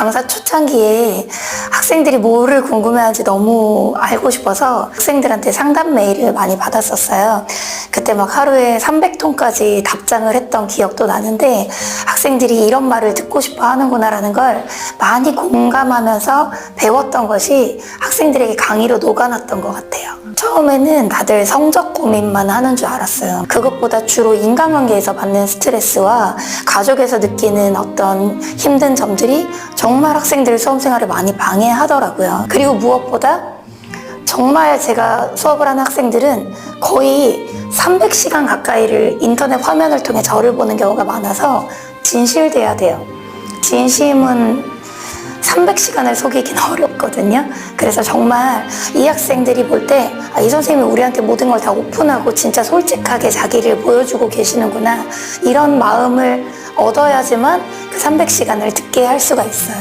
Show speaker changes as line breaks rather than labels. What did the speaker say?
강사 초창기에 학생들이 뭐를 궁금해하는지 너무 알고 싶어서 학생들한테 상담 메일을 많이 받았었어요. 그때 막 하루에 300통까지 답장을 했던 기억도 나는데 학생들이 이런 말을 듣고 싶어 하는구나라는 걸 많이 공감하면서 배웠던 것이 학생들에게 강의로 녹아났던 것 같아요. 처음에는 다들 성적 고민만 하는 줄 알았어요. 그것보다 주로 인간관계에서 받는 스트레스와 가족에서 느끼는 어떤 힘든 점들이 정말 학생들의 수험 생활을 많이 방해하더라고요. 그리고 무엇보다 정말 제가 수업을 하는 학생들은 거의 300시간 가까이를 인터넷 화면을 통해 저를 보는 경우가 많아서 진실돼야 돼요. 진심은 300시간을 속이긴 어렵거든요. 그래서 정말 이 학생들이 볼 때, 아, 이 선생님이 우리한테 모든 걸 다 오픈하고 진짜 솔직하게 자기를 보여주고 계시는구나. 이런 마음을 얻어야지만 그 300시간을 듣게 할 수가 있어요.